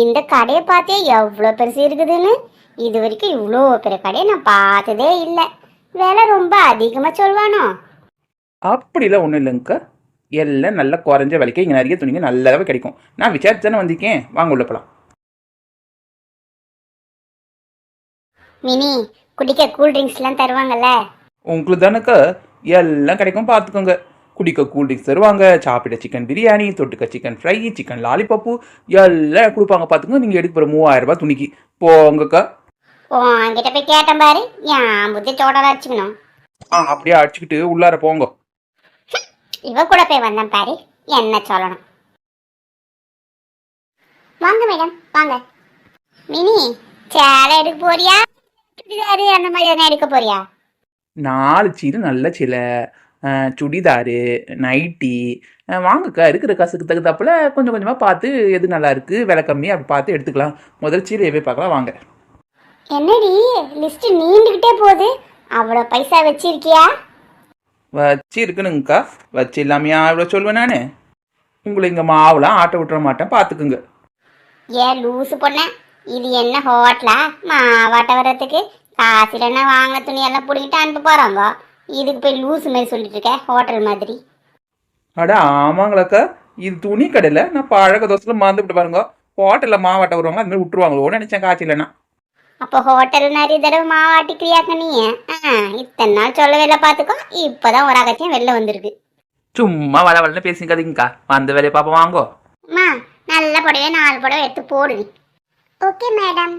இந்த கடையை பார்த்தே எவ்வளோ பெருசு இருக்குதுன்னு? இது வரைக்கும் இவ்வளோ பெரிய கடையை நான் பார்த்ததே இல்லை. விலை ரொம்ப அதிகமாக சொல்வானோ? அப்படிலாம் ஒன்றும் இல்லைங்கக்கா எல்லாம் நல்ல குறைஞ்ச விலைக்கு இங்கே நிறைய துணிங்க நல்லாவே கிடைக்கும். நான் விசாரிச்சு தானே வந்திருக்கேன். வாங்க உள்ள போகலாம் மினி குடிக்க கூல் ட்ரிங்க்ஸ்லாம் தருவாங்கல்ல? உங்களுக்கு தானேக்கா? எல்லாம் கிடைக்கும் பார்த்துக்கோங்க. குடிக்க கூல் ட்ரிங்க்ஸ் தருவாங்க. சாப்பிட சிக்கன் பிரியாணி தொட்டுக்க சிக்கன் ஃப்ரை சிக்கன் லாலிபப்பு எல்லாம் கொடுப்பாங்க பார்த்துக்கோங்க நீங்கள் எடுக்க போகிற மூவாயிரம் ரூபாய் துணிக்கு. போங்கக்கா. உன்கிட்ட போய் கேட்டேன் பாரு. என் புத்தி சோடா வச்சுக்கணும் ஆ அப்படியே அடிச்சுக்கிட்டு உள்ளார போங்க. இவ கூட போய் வந்தேன் பாரு. என்ன சொல்லணும். வாங்க மேடம் வாங்க. மினி சேலை எடுக்க போறியா? அந்த மாதிரி எதனா எடுக்க போறியா? நாலு சீரு நல்ல சில. சுடிதாரு நைட்டி வாங்கக்கா இருக்கிற காசுக்கு தகுந்தாப்புல கொஞ்சம் கொஞ்சமாக பார்த்து எது நல்லா இருக்கு விலை கம்மி அப்படி பார்த்து எடுத்துக்கலாம். முதல் சீலையவே பார்க்கலாம் வாங்க. என்னடி லிஸ்ட் நீண்டுகிட்டே போகுது. அவ்வளோ பைசா வச்சிருக்கியா? வச்சு இருக்குனுங்கக்கா வச்சு இல்லாமையா இவ்வளோ சொல்லுவேன் நான்? உங்களை இங்கே மாவுலாம் ஆட்ட விட்டுற மாட்டேன் பார்த்துக்குங்க. ஏன் லூசு பொண்ண? இது என்ன ஹோட்டலா? மாவாட்ட வர்றதுக்கு? காசு இல்லைன்னா வாங்க துணியெல்லாம் பிடிக்கிட்டு அனுப்ப போகிறாங்க இதுக்கு போய் லூசு மாதிரி சொல்லிட்டு இருக்க ஹோட்டல் மாதிரி. அட ஆமாங்களாக்கா. இது துணி கடையில் நான் பழக தோசையில் மறந்துவிட்டு பாருங்க. ஹோட்டலில் மாவாட்ட வருவாங்க அது மாதிரி விட்டுருவாங்களோன்னு நினச்சேன் காய்ச்சி இல்லைன்னா. அப்போ ஹோட்டல் நிறைய தடவை மாவாட்டிக்கிறியாக்க நீ? இத்தனை நாள் சொல்லவே இல்லை பார்த்துக்கோ இப்போதான் ஒரு அகச்சியம் வெளில வந்திருக்கு. சும்மா வள வளன்னு பேசிக்காதீங்கக்கா. வந்த வேலையை பார்ப்போம் வாங்கோ. அம்மா நல்ல புடவை நாலு புடவை எடுத்து போடுவி ஓகே மேடம்.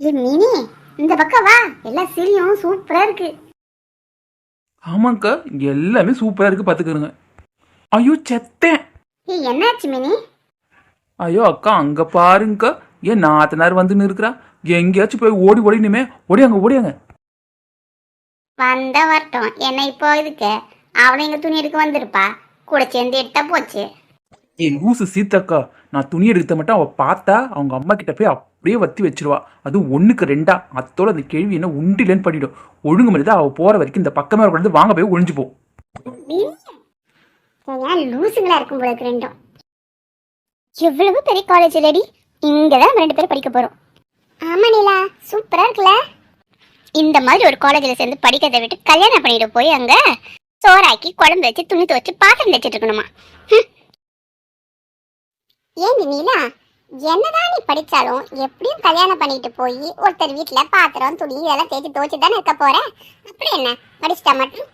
ஏ மினி. இந்த பக்கம் வா. எல்லாம் சிரியும் சூப்பரா இருக்கு. ஆமாங்க்கா இங்கே எல்லாமே சூப்பராக இருக்குது பார்த்துக்கிறங்க ஐயோ செத்தேன். ஏய் என்னாச்சு மினி? ஐயோ அக்கா அங்கே பாருங்கக்கா. ஏன் நாத்தனார் வந்துன்னு இருக்கிறா எங்கேயாச்சும் போய் ஓடி ஓடினுமே. ஓடியாங்க ஓடியாங்க. வந்த வரட்டும். என்ன இப்போ இதுக்கு அவளும் எங்க துணி எடுக்க வந்திருப்பா. கூட சேர்ந்து எடுத்தா போச்சு. ஏ லூசு சீத்தக்கா நான் துணி எடுத்த மட்டும் அவள் பார்த்தா அவங்க அம்மா கிட்ட போய் அப்படியே வத்தி வச்சிருவா. அதுவும் ஒன்றுக்கு ரெண்டா. அத்தோட அந்த கேள்வி என்ன உண்டிலன்னு பண்ணிடும். ஒழுங்கு மாதிரி தான் அவள் போகிற வரைக்கும் இந்த பக்கமே வந்து வாங்க போய் ஒழிஞ்சு போ. லூசுங்களா இருக்கும் போல ரெண்டும். எவ்வளவு பெரிய காலேஜ் லேடி இங்கதான் ரெண்டு பேரும் படிக்க போறோம். ஆமா நீலா. சூப்பரா இருக்குல்ல. இந்த மாதிரி ஒரு காலேஜ்ல சேர்ந்து படிக்கிறதை விட்டு கல்யாணம் பண்ணிட்டு போய் அங்க சோறாக்கி குழம்பு வச்சு துணி துவச்சு பாத்திரம் தைச்சிட்டு இருக்கணுமா. ஏன் நீலா என்னதான் நீ படித்தாலும் எப்படியும் கல்யாணம் பண்ணிட்டு போய் ஒருத்தர் வீட்டில் பாத்திரம் துணி இதெல்லாம் தேய்ச்சி துவச்சு தானே இருக்க போற? அப்படி என்ன? படிச்சிட்டா மட்டும்?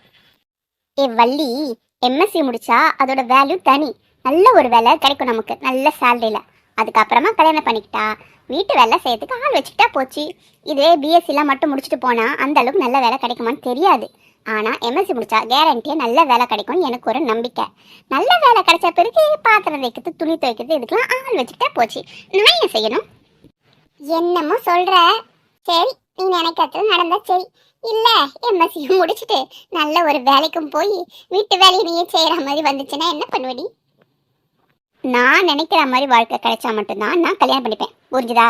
ஏ வள்ளி எம்எஸ்சி முடிச்சா அதோட வேல்யூ தனி. நல்ல ஒரு வேலை கிடைக்கும் நமக்கு. நல்ல சேலரியில் அதுக்கப்புறமா கல்யாணம் பண்ணிக்கிட்டா. வீட்டு வேலை செய்யறதுக்கு ஆள் வச்சுக்கிட்டா போச்சு. இதே பிஎஸ்சிலாம் மட்டும் முடிச்சுட்டு போனால் அந்த அளவுக்கு நல்ல வேலை கிடைக்குமான்னு தெரியாது. ஆனால் எம்எஸ்சி முடிச்சா கேரண்டியாக நல்ல வேலை கிடைக்கும்னு எனக்கு ஒரு நம்பிக்கை. நல்ல வேலை கிடைச்ச பிறகு பாத்திரம் வைக்கிறது துணி துவைக்கிறது இதுக்கெல்லாம் ஆள் வச்சுக்கிட்டே போச்சு. நான் என்ன செய்யணும்? என்னமோ சொல்ற. சரி நீ நினைக்கிறது நடந்தா சரி. இல்ல எம்எஸ்சியும் முடிச்சுட்டு நல்ல ஒரு வேலைக்கும் போய் வீட்டு வேலையை நீயே செய்யற மாதிரி வந்துச்சுன்னா என்ன பண்ணுவடி? நான் நினைக்கிற மாதிரி வாழ்க்கை கிடைச்சா மட்டும்தான் நான் கல்யாணம் பண்ணிப்பேன். புரிஞ்சுதா?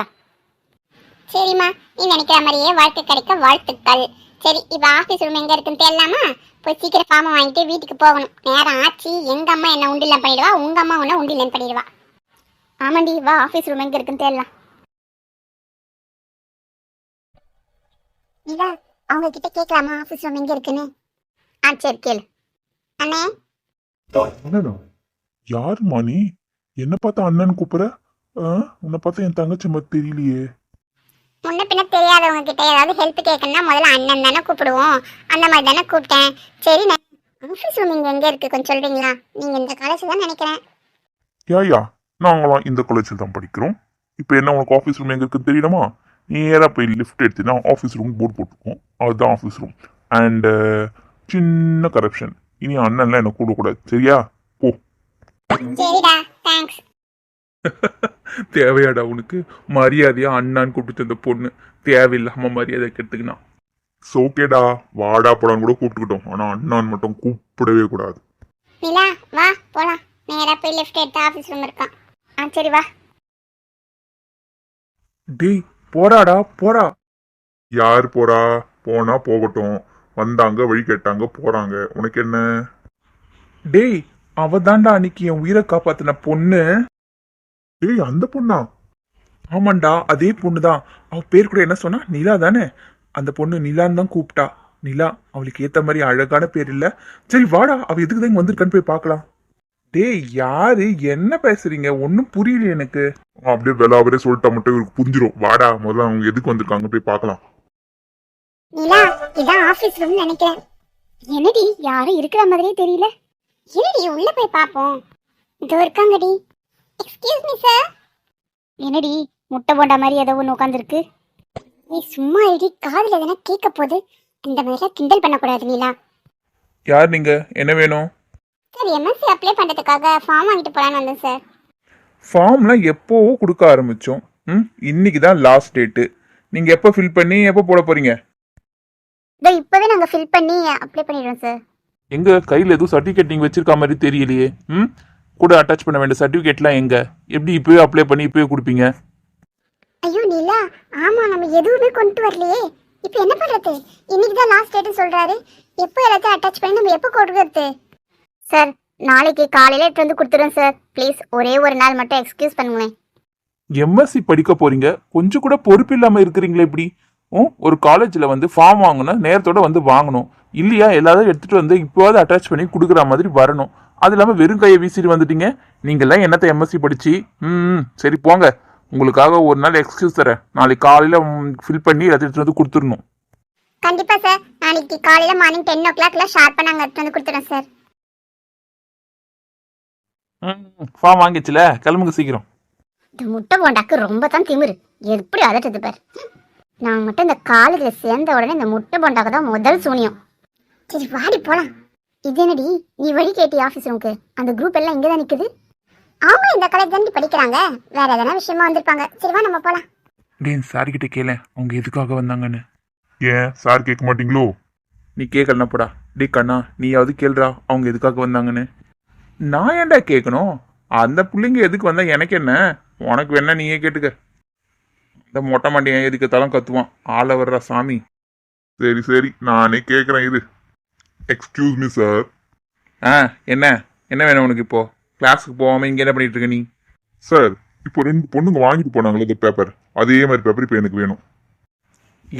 சரிம்மா நீ நினைக்கிற மாதிரியே வாழ்க்கை கிடைக்க வாழ்த்துக்கள். சரி இப்ப ஆபீஸ் ரூம் எங்க இருக்குன்னு தெரியலாமா? போய் சீக்கிரம் ஃபார்மை வாங்கிட்டு வீட்டுக்கு போகணும். நேரம் ஆச்சு. எங்க அம்மா என்ன உண்டிலம் பண்ணிடுவா? உங்க அம்மா உன்ன உண்டிலம் பண்ணிடுவா. ஆமாண்டி வா ஆபீஸ் ரூம் எங்க இருக்குன்னு தெரியலாம். இதா அவங்க கிட்ட கேட்கலாமா ஆபீஸ் ரூம் எங்க இருக்குன்னு? ஆ சரி கேளு. அண்ணே. அண்ணனா யாரும்மா நீ? என்ன பார்த்தா அண்ணன் கூப்பிடுற? உன்னை பார்த்தா என் தங்கச்சி மாதிரி தெரியலையே. முன்ன பின்ன தெரியாதவங்க கிட்ட ஏதாவது ஹெல்ப் கேட்கணும்னா முதல்ல அண்ணன் தானே கூப்பிடுவோம். அந்த மாதிரி தானே கூப்பிட்டேன். சரி ஆஃபீஸ் ரூம் இங்கே எங்கே இருக்கு? கொஞ்சம் சொல்றீங்களா? நீங்கள் இந்த காலேஜ் தான் நினைக்கிறேன். யாயா நாங்களாம் இந்த காலேஜில் தான் படிக்கிறோம். இப்போ என்ன உனக்கு ஆஃபீஸ் ரூம் எங்க இருக்குன்னு தெரியணுமா நேராக போய் லிஃப்ட் எடுத்தீங்கன்னா ஆஃபீஸ் ரூம் போர்டு போட்டிருக்கோம். அதுதான் ஆஃபீஸ் ரூம் அண்டு சின்ன கரப்ஷன் இனி அண்ணன்லாம் என்ன கூடக்கூடாது சரியா? போ. சரிடா தேங்க்ஸ் தேவையாடா உனக்கு? மரியாதையா அண்ணான்னு கூப்பிட்டு அந்த பொண்ணு தேவையில்லாம மரியாதை கெடுத்துக்கினா. சோகேடா வாடா போடான்னு கூட கூப்பிட்டுக்கிட்டோம். ஆனால் அண்ணான் மட்டும் கூப்பிடவே கூடாது. நிலா வா போலாம். நேராக போய் லெஃப்ட் எடுத்து ஆஃபீஸ் ரூம் இருக்கான் ஆ சரி வா. டேய் போடாடா போடா. யார் போறா? போனா போகட்டும். வந்தாங்க வழி கேட்டாங்க போறாங்க. உனக்கு என்ன? டேய் அவ தான்டா அன்னைக்கு என் உயிரை காப்பாத்தின பொண்ணு. டேய் அந்த பொண்ணா? ஆமாண்டா அதே பொண்ணு தான் அவ பேர் கூட என்ன சொன்னா? நிலா தானே? அந்த பொண்ணு நிலான்னு தான் கூப்பிட்டா. நிலா அவளுக்கு ஏத்த மாதிரி அழகான பேர் இல்ல. சரி வாடா அவ எதுக்கு தான் இங்க வந்திருக்கான்னு போய் பார்க்கலாம். டேய் யாரு? என்ன பேசுறீங்க? ஒன்னும் புரியல எனக்கு. அப்படியே விலாவரே சொல்லிட்டா மட்டும் இவருக்கு புரிஞ்சிரும். வாடா முதல்ல அவங்க எதுக்கு வந்திருக்காங்க போய் பார்க்கலாம். நிலா இதான் ஆபீஸ் ரூம் நினைக்கிறேன். என்னடி யாரும் இருக்கிற மாதிரியே தெரியல. என்னடி உள்ள போய் பாப்போம் இதோ இருக்காங்கடி. எக்ஸ்கியூஸ் மீ சார் என்னடி முட்டை போண்டா மாதிரி ஏதோ ஒன்று உட்காந்துருக்கு நீ சும்மா இடி காதுல எதனா கேட்க போது இந்த மாதிரிலாம் கிண்டல் பண்ணக்கூடாது நீலா. யார் நீங்க? என்ன வேணும்? சார் எம்எஸ்சி அப்ளை பண்ணுறதுக்காக ஃபார்ம் வாங்கிட்டு போகலான்னு வந்தேன் சார் ஃபார்ம்லாம் எப்போவோ கொடுக்க ஆரம்பிச்சோம். ம் இன்னைக்கு தான் லாஸ்ட் டேட்டு நீங்க எப்போ ஃபில் பண்ணி எப்போ போட போறீங்க? இதோ இப்போவே நாங்கள் ஃபில் பண்ணி அப்ளை பண்ணிடுறோம் சார் எங்க கையில் எதுவும் சர்டிஃபிகேட் நீங்கள் வச்சிருக்க மாதிரி தெரியலையே. ம்? கூட அட்டாச் பண்ண வேண்டிய சர்டிஃபிகேட்லாம் எங்க? எப்படி இப்போவே அப்ளை பண்ணி இப்போவே கொடுப்பீங்க? ஐயோ நீலா ஆமா நம்ம எதுவுமே கொண்டு வரலையே. இப்போ என்ன பண்றது? இன்னைக்கு தான் லாஸ்ட் டேட்னு சொல்றாரு. எப்போ எல்லாத்தையும் அட்டாச் பண்ணி நம்ம எப்போ கொடுக்கறது சார் நாளைக்கு காலையில எடுத்து வந்து கொடுத்துறேன் சார் ப்ளீஸ் ஒரே ஒரு நாள் மட்டும் எக்ஸ்கியூஸ் பண்ணுங்களேன். எம்எஸ்சி படிக்க போறீங்க. கொஞ்சம் கூட பொறுப்பு இல்லாமல் இருக்கிறீங்களே இப்படி? ம் ஒரு காலேஜில் வந்து ஃபார்ம் வாங்கணும் நேரத்தோட வந்து வாங்கணும். இல்லையா? எல்லாரும் எடுத்துட்டு வந்து இப்போவாது அட்டாச் பண்ணி கொடுக்குற மாதிரி வரணும். அது இல்லாமல் வெறும் கையை வீசிட்டு வந்துட்டீங்க. நீங்கள்லாம் என்னத்தை எம்எஸ்சி படிச்சு? ம் சரி போங்க. உங்களுக்காக ஒரு நாள் எக்ஸ்கியூஸ் தரேன். நாளைக்கு காலையில் ஃபில் பண்ணி எடுத்துட்டு வந்து கொடுத்துடணும். கண்டிப்பா சார் நாளைக்கு காலையில மார்னிங் டென் ஓ கிளாக்ல ஷார்ப்பா நாங்க எடுத்து வந்து கொடுத்துறோம் சார் ஃபார்ம் வாங்கிச்சுல கிளம்புங்க சீக்கிரம். இந்த முட்டை போண்டாக்கு ரொம்ப தான் திமிரு. எப்படி அதட்டுது பார். நான் மட்டும் இந்த காலேஜில் சேர்ந்த உடனே இந்த முட்டை போண்டாக்கு தான் முதல் சூனியம். சரி வாடி போலாம். இது என்னடி நீ வழி கேட்டி ஆஃபீஸ் ரூமுக்கு அந்த குரூப் எல்லாம் இங்கே தான் நிற்குது அவங்களும் இந்த காலேஜ் தாண்டி படிக்கிறாங்க. வேற எதனா விஷயமா வந்திருப்பாங்க. சரி வா நம்ம போலாம். டேன் சார்கிட்ட கேளேன் அவங்க எதுக்காக வந்தாங்கன்னு. ஏன்? சார் கேட்க மாட்டீங்களோ? நீ கேட்கலனா போடா. டே கண்ணா நீயாவது கேளுடா. அவங்க எதுக்காக வந்தாங்கன்னு. நான் ஏன்டா கேட்கணும் அந்த பிள்ளைங்க எதுக்கு வந்தா எனக்கு என்ன? உனக்கு வேணா நீயே கேட்டுக்க. இந்த மொட்டை மாட்டியன் எதுக்கு தலம் கத்துவான். ஆள வர்ற சாமி. சரி சரி. நானே கேட்குறேன் இது எக்ஸ்கியூஸ் மீ சார் ஆ என்ன? என்ன வேணும் உனக்கு இப்போ? கிளாஸுக்கு போகாம இங்க என்ன பண்ணிட்டு இருக்க நீ? சார் இப்போ ரெண்டு பொண்ணுங்க வாங்கிட்டு போனாங்களே இந்த பேப்பர் அதே மாதிரி பேப்பர் இப்போ எனக்கு வேணும்.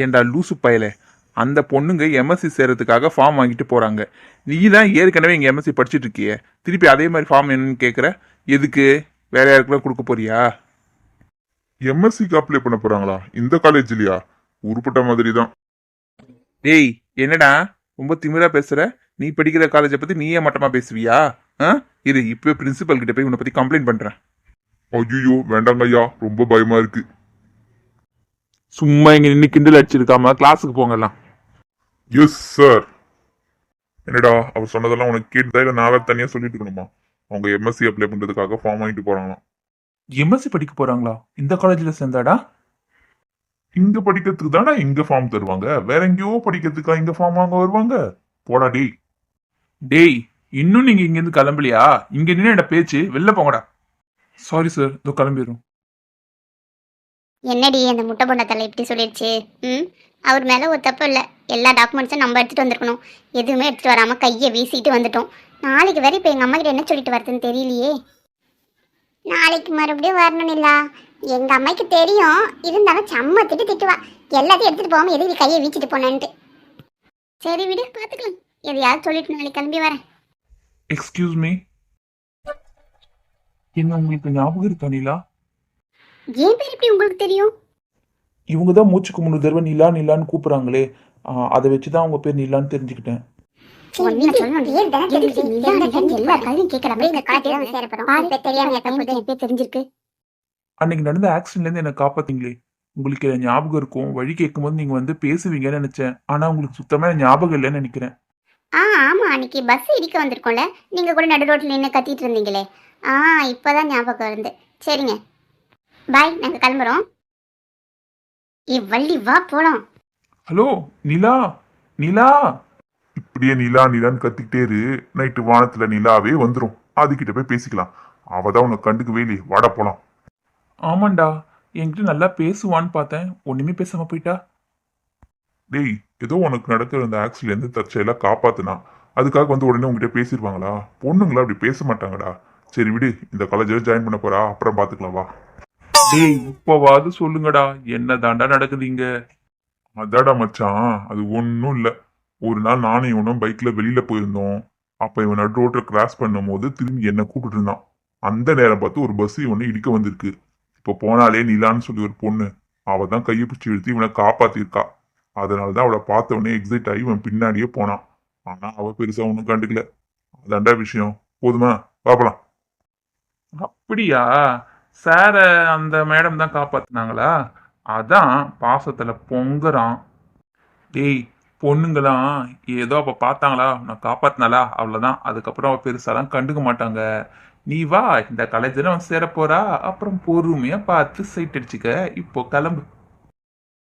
ஏன்டா லூசு பயலே? அந்த பொண்ணுங்க எம்எஸ்சி சேர்றதுக்காக ஃபார்ம் வாங்கிட்டு போறாங்க. நீ தான் ஏற்கனவே இங்கே எம்எஸ்சி படிச்சுட்டு இருக்கியே. திருப்பி அதே மாதிரி ஃபார்ம் என்னன்னு கேட்குற எதுக்கு? வேற யாருக்குலாம் கொடுக்க போறியா? எம்எஸ்சிக்கு அப்ளை பண்ண போறாங்களா? இந்த காலேஜ்லயா உருப்பட்ட மாதிரி தான். டேய் என்னடா? ரொம்ப திமிரா பேசுற? நீ படிக்கிற காலேஜை பத்தி நீயே மட்டமா பேசுவியா? ஆ? இரு இப்போ பிரின்சிபல் கிட்ட போய் உன்னை பத்தி கம்ப்ளைண்ட் பண்றேன். ஐயோ வேண்டாங்க ஐயா. ரொம்ப பயமா இருக்கு. சும்மா இங்க நின்று கிண்டல் அடிச்சிருக்காம கிளாஸுக்கு போங்கலாம். எஸ் சார் என்னடா அவர் சொன்னதெல்லாம் உனக்கு கேட்டுதா? இல்லை நான் வேற தனியா சொல்லிட்டு இருக்கணுமா? அவங்க எம்எஸ்சி அப்ளை பண்றதுக்காக ஃபார்ம் வாங்கிட்டு போறாங்களாம். எம்எஸ்சி படிக்க போறாங்களா? இந்த காலேஜ்ல சேர்ந்தாடா? இங்க படிக்கிறதுக்கு தானே இங்க ஃபார்ம் தருவாங்க? வேற எங்கேயோ படிக்கிறதுக்கா இங்க ஃபார்ம் வாங்க வருவாங்க? போடா டேய். டேய் இன்னும் நீங்க இங்கேருந்து கிளம்பலையா? இங்க நின்று என்ன பேச்சு. வெளில போங்கடா. சாரி சார் இதோ கிளம்பிடுறோம். என்னடி அந்த முட்டை பொண்டத்தில் இப்படி சொல்லிடுச்சு? ம்? அவர் மேலே ஒரு தப்பு இல்லை. எல்லா டாக்குமெண்ட்ஸும் நம்ம எடுத்துகிட்டு வந்திருக்கணும். எதுவுமே எடுத்துகிட்டு வராமல் கையை வீசிட்டு வந்துட்டோம். நாளைக்கு வேற இப்போ எங்கள் அம்மா கிட்ட என்ன சொல்லிட்டு வரதுன்னு தெரியலையே. நாளைக்கு மறுபடியும் வரணும் இல்லா. எங்கள் அம்மாக்கு தெரியும். இருந்தாலும் செம்ம திட்டு திட்டுவா. எல்லாத்தையும் எடுத்துகிட்டு போகாமல் எதுக்கு கையை வீச்சிட்டு போனேன்ட்டு. சரி விடு பார்த்துக்கலாம் எதையாவது சொல்லிட்டு நாளைக்கு கிளம்பி வரேன். எக்ஸ்கியூஸ் மீ என்ன உங்களுக்கு ஞாபகம் இருக்கா நிலா? ஏன் பேர் எப்படி உங்களுக்கு தெரியும்? இவங்க தான் மூச்சுக்கு முன்னூறு தடவை நிலா நிலான்னு கூப்பிடுறாங்களே. அதை வச்சு தான் அவங்க பேர் நிலான்னு தெரிஞ்சுக்கிட்டேன். தெரிஞ்சிருக்கு. அன்னைக்கு நடந்த ஆக்சிடென்ட்லேருந்து என்னை காப்பாத்தீங்களே உங்களுக்கு என்ன ஞாபகம் இருக்கும்? வழி கேட்கும்போது நீங்கள் வந்து பேசுவீங்கன்னு நினச்சேன். ஆனால் உங்களுக்கு சுத்தமாக ஞாபகம் இல்லைன்னு நினைக்கிறேன். ஆ ஆமா. அன்னைக்கு பஸ் இடிக்க வந்திருக்கோம்ல. நீங்க கூட நடு ரோட்ல நின்று கத்திட்டு இருந்தீங்களே. ஆ இப்பதான் ஞாபகம் இருந்து சரிங்க. பாய் நாங்க கிளம்புறோம். ஏ வள்ளி வா போலாம். ஹலோ நிலா நிலா. இப்படியே நிலா நிலான்னு கத்திக்கிட்டே இரு. நைட்டு வானத்துல நிலாவே வந்துரும். அதுகிட்ட போய் பேசிக்கலாம். அவ தான் உனக்கு கண்டுக்கவே இல்லையே. வாடா போலாம். ஆமாண்டா என்கிட்ட நல்லா பேசுவான்னு பார்த்தேன். ஒன்றுமே பேசாமல் போயிட்டா? டேய் ஏதோ உனக்கு நடக்கிற அந்த ஆக்சிடென்ட் தற்செயலா காப்பாத்துனா. அதுக்காக வந்து உடனே உங்ககிட்ட பேசிடுவாங்களா பொண்ணுங்களா அப்படி பேச மாட்டாங்கடா. சரி விடு இந்த காலேஜில் ஜாயின் பண்ண போறா. அப்புறம் பார்த்துக்கலாம் வா. டேய் இப்பவாது சொல்லுங்கடா. என்ன தாண்டா நடக்குதுங்க அதாடா மச்சான் அது ஒன்றும் இல்லை. ஒரு நாள் நானும் இவனும் பைக்கில் வெளியில் போயிருந்தோம். அப்போ இவன் நடு ரோட்டில் கிராஸ் பண்ணும்போது திரும்பி என்னை கூப்பிட்டு இருந்தான். அந்த நேரம் பார்த்து ஒரு பஸ் இவனை இடிக்க வந்திருக்கு. இப்போ போனாலே நிலான்னு சொல்லி ஒரு பொண்ணு. அவ தான் கையை பிடிச்சி இழுத்து இவனை காப்பாத்திருக்கா. அதனால தான் அவளை பார்த்த உடனே எக்ஸைட் ஆகி இவன் பின்னாடியே போனான். ஆனா அவ பெருசா ஒன்றும் கண்டுக்கல. அதாண்டா விஷயம். போதுமா? பார்க்கலாம் அப்படியா? சாரை அந்த மேடம் தான் காப்பாத்துனாங்களா? அதான் பாசத்துல பொங்குறான். டேய் பொண்ணுங்களாம் ஏதோ அப்ப பார்த்தாங்களா? நான் காப்பாத்தினாலா அவ்வளவுதான். அதுக்கப்புறம் அவ பெருசாலாம் கண்டுக்க மாட்டாங்க. நீ வா இந்த காலேஜில் அவன் சேரப்போறா. அப்புறம் பொறுமையா பார்த்து சைட் அடிச்சுக்க இப்போ கிளம்பு.